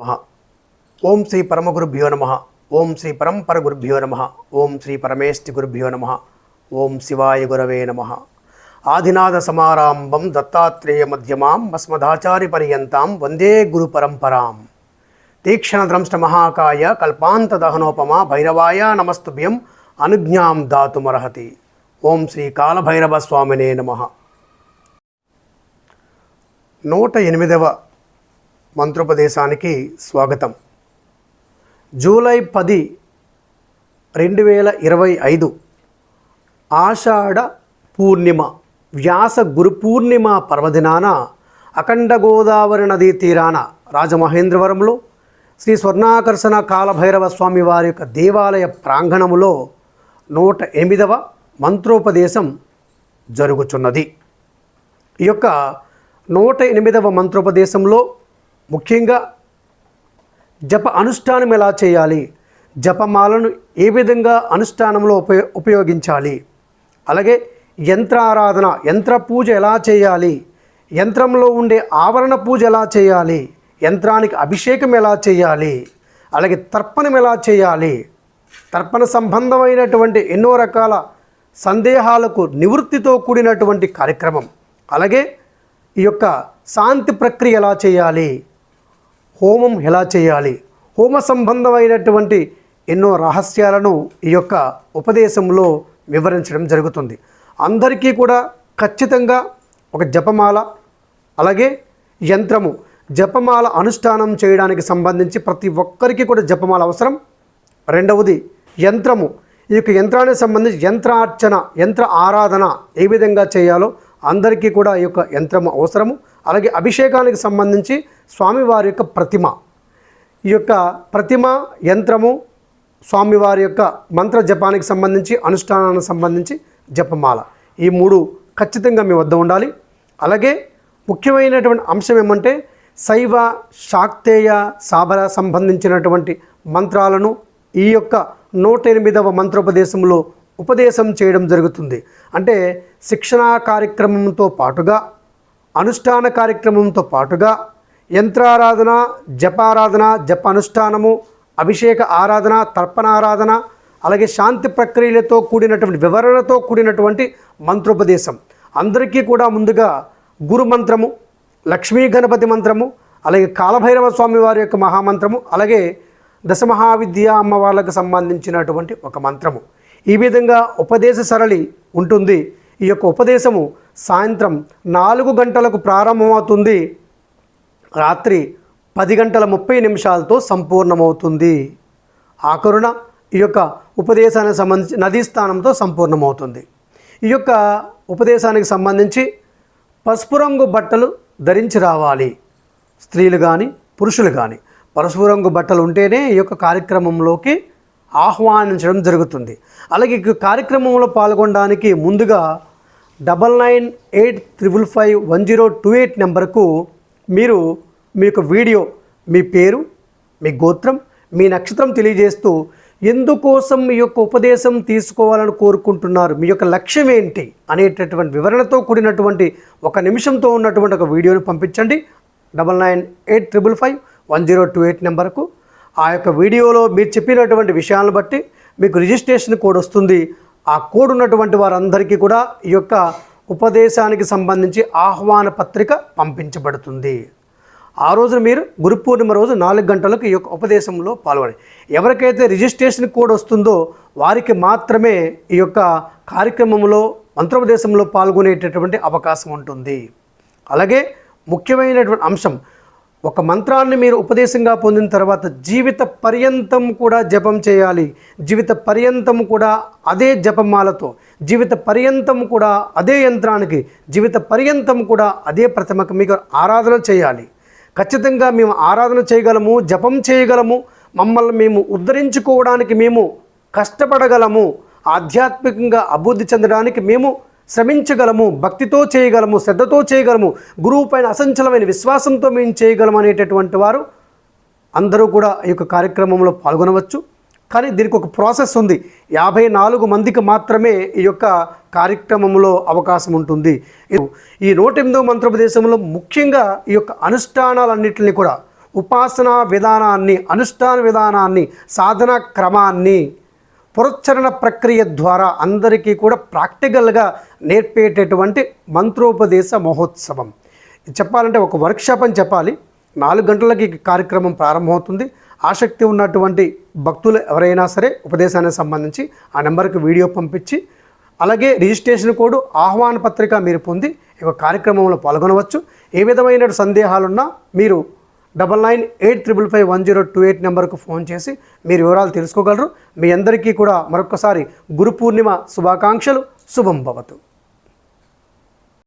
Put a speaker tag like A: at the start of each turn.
A: నమ. ఓం శ్రీ పరమగురుభ్యో నమ. ఓం శ్రీ పరంపర గురుభ్యో నమ. ఓం శ్రీ పరమేష్టి గురుభ్యో నమ. ఓం శివాయ గురవే నమ. ఆదినాథ సమారంభం దత్తాత్రేయ మధ్యమాం అస్మదాచారి పర్యంతం వందే గురు పరంపరాం. తీక్షణ ద్రంష్ట మహాకాయ కల్పాంత దహనోపమ భైరవాయ నమస్తుభ్యం అనుజ్ఞాం దాతుమర్హతి. ఓం శ్రీ కాలభైరవ స్వామినే నమ. నూట ఎనిమిదవ మంత్రోపదేశానికి స్వాగతం. జూలై పది రెండు వేల ఇరవై ఐదు ఆషాఢ పూర్ణిమ వ్యాస గురు పూర్ణిమ పర్వదినాన అఖండ గోదావరి నదీ తీరాన రాజమహేంద్రవరంలో శ్రీ స్వర్ణాకర్షణ కాలభైరవ స్వామి వారి యొక్క దేవాలయ ప్రాంగణములో నూట ఎనిమిదవ మంత్రోపదేశం జరుగుచున్నది. ఈ యొక్క నూట ఎనిమిదవ మంత్రోపదేశంలో ముఖ్యంగా జప అనుష్ఠానం ఎలా చేయాలి? జపమాలను ఏ విధంగా అనుష్ఠానంలో ఉపయో ఉపయోగించాలి? అలాగే యంత్ర ఆరాధన యంత్ర పూజ ఎలా చేయాలి? యంత్రంలో ఉండే ఆవరణ పూజ ఎలా చేయాలి? యంత్రానికి అభిషేకం ఎలా చేయాలి? అలాగే తర్పణం ఎలా చేయాలి? తర్పణ సంబంధమైనటువంటి ఎన్నో రకాల సందేహాలకు నివృత్తితో కూడినటువంటి కార్యక్రమం. అలాగే ఈ యొక్క శాంతి ప్రక్రియ ఎలా చేయాలి? హోమం ఎలా చేయాలి? హోమ సంబంధమైనటువంటి ఎన్నో రహస్యాలను ఈ యొక్క ఉపదేశంలో వివరించడం జరుగుతుంది. అందరికీ కూడా ఖచ్చితంగా ఒక జపమాల అలాగే యంత్రము జపమాల అనుష్ఠానం చేయడానికి సంబంధించి ప్రతి ఒక్కరికి కూడా జపమాల అవసరం. రెండవది యంత్రము. ఈ యొక్క యంత్రానికి సంబంధించి యంత్రార్చన యంత్ర ఆరాధన ఏ విధంగా చేయాలో అందరికీ కూడా ఈ యొక్క యంత్రము అవసరము. అలాగే అభిషేకానికి సంబంధించి స్వామివారి యొక్క ప్రతిమ. ఈ యొక్క ప్రతిమ యంత్రము స్వామివారి యొక్క మంత్ర జపానికి సంబంధించి అనుష్ఠానానికి సంబంధించి జపమాల. ఈ మూడు ఖచ్చితంగా మీ వద్ద ఉండాలి. అలాగే ముఖ్యమైనటువంటి అంశం ఏమంటే శైవ శాక్తేయ సాబర సంబంధించినటువంటి మంత్రాలను ఈ యొక్క నూట ఎనిమిదవ మంత్రోపదేశంలో ఉపదేశం చేయడం జరుగుతుంది. అంటే శిక్షణా కార్యక్రమంతో పాటుగా అనుష్ఠాన కార్యక్రమంతో పాటుగా యంత్రారాధన జపారాధన జప అనుష్ఠానము అభిషేక ఆరాధన తర్పణారాధన అలాగే శాంతి ప్రక్రియలతో కూడినటువంటి వివరణతో కూడినటువంటి మంత్రోపదేశం. అందరికీ కూడా ముందుగా గురు మంత్రము లక్ష్మీ గణపతి మంత్రము అలాగే కాలభైరవ స్వామి వారి యొక్క మహామంత్రము అలాగే దశమహావిద్య అమ్మ వాళ్ళకు సంబంధించినటువంటి ఒక మంత్రము. ఈ విధంగా ఉపదేశ సరళి ఉంటుంది. ఈ యొక్క ఉపదేశము సాయంత్రం నాలుగు గంటలకు ప్రారంభమవుతుంది. రాత్రి పది గంటల ముప్పై నిమిషాలతో సంపూర్ణమవుతుంది. ఆకరుణ ఈ యొక్క ఉపదేశానికి సంబంధించి నదీ స్థానంతో సంపూర్ణమవుతుంది. ఈ యొక్క ఉపదేశానికి సంబంధించి పసుపు రంగు బట్టలు ధరించి రావాలి. స్త్రీలు కానీ పురుషులు కానీ పసుపు రంగు బట్టలు ఉంటేనే ఈ యొక్క కార్యక్రమంలోకి ఆహ్వానించడం జరుగుతుంది. అలాగే ఈ కార్యక్రమంలో పాల్గొనడానికి ముందుగా double nine eight triple five one zero two eight నెంబర్కు మీరు మీ యొక్క వీడియో మీ పేరు మీ గోత్రం మీ నక్షత్రం తెలియజేస్తూ ఎందుకోసం మీ యొక్క ఉపదేశం తీసుకోవాలని కోరుకుంటున్నారు మీ యొక్క లక్ష్యం ఏంటి అనేటటువంటి వివరణతో కూడినటువంటి ఒక నిమిషంతో ఉన్నటువంటి ఒక వీడియోని పంపించండి. Double nine eight triple five one zero two eight నెంబర్కు. ఆ యొక్క వీడియోలో మీరు చెప్పినటువంటి విషయాలను బట్టి మీకు రిజిస్ట్రేషన్ కోడ్ వస్తుంది. ఆ కోడ్ ఉన్నటువంటి వారందరికీ కూడా ఈ యొక్క ఉపదేశానికి సంబంధించి ఆహ్వాన పత్రిక పంపించబడుతుంది. ఆ రోజున మీరు గురు పూర్ణిమ రోజు నాలుగు గంటలకు ఈ యొక్క ఉపదేశంలో పాల్గొని ఎవరికైతే రిజిస్ట్రేషన్ కోడ్ వస్తుందో వారికి మాత్రమే ఈ యొక్క కార్యక్రమంలో మంత్రోపదేశంలో పాల్గొనేటటువంటి అవకాశం ఉంటుంది. అలాగే ముఖ్యమైనటువంటి అంశం ఒక మంత్రాన్ని మీరు ఉపదేశంగా పొందిన తర్వాత జీవిత పర్యంతం కూడా జపం చేయాలి. జీవిత పర్యంతం కూడా అదే జపమాలతో జీవిత పర్యంతం కూడా అదే యంత్రానికి జీవిత పర్యంతం కూడా అదే ప్రతిమకు మీకు ఆరాధన చేయాలి. ఖచ్చితంగా మేము ఆరాధన చేయగలము జపం చేయగలము మమ్మల్ని మేము ఉద్ధరించుకోవడానికి మేము కష్టపడగలము ఆధ్యాత్మికంగా అభివృద్ధి చెందడానికి మేము శ్రమించగలము భక్తితో చేయగలము శ్రద్ధతో చేయగలము గురువు పైన అసంచలమైన విశ్వాసంతో మేము చేయగలము అనేటటువంటి వారు అందరూ కూడా ఈ యొక్క కార్యక్రమంలో పాల్గొనవచ్చు. కానీ దీనికి ఒక ప్రాసెస్ ఉంది. యాభై నాలుగు మందికి మాత్రమే ఈ యొక్క కార్యక్రమంలో అవకాశం ఉంటుంది. ఈ నూట ఎనిమిదో మంత్రోపదేశంలో ముఖ్యంగా ఈ యొక్క అనుష్ఠానాలన్నింటినీ కూడా ఉపాసనా విధానాన్ని అనుష్ఠాన విధానాన్ని సాధన క్రమాన్ని పురచ్చరణ ప్రక్రియ ద్వారా అందరికీ కూడా ప్రాక్టికల్గా నేర్పేటటువంటి మంత్రోపదేశ మహోత్సవం. ఇది చెప్పాలంటే ఒక వర్క్షాప్ అని చెప్పాలి. నాలుగు గంటలకి కార్యక్రమం ప్రారంభమవుతుంది. ఆసక్తి ఉన్నటువంటి భక్తులు ఎవరైనా సరే ఉపదేశానికి సంబంధించి ఆ నెంబర్కి వీడియో పంపించి అలాగే రిజిస్ట్రేషన్ కోడ్ ఆహ్వాన పత్రిక మీరు పొంది ఈ కార్యక్రమంలో పాల్గొనవచ్చు. ఏ విధమైన సందేహాలున్నా మీరు double nine eight triple five one zero two eight నెంబర్కు ఫోన్ చేసి మీరు వివరాలు తెలుసుకోగలరు. మీ అందరికీ కూడా మరొకసారి గురు పూర్ణిమ శుభాకాంక్షలు. శుభం భవతు.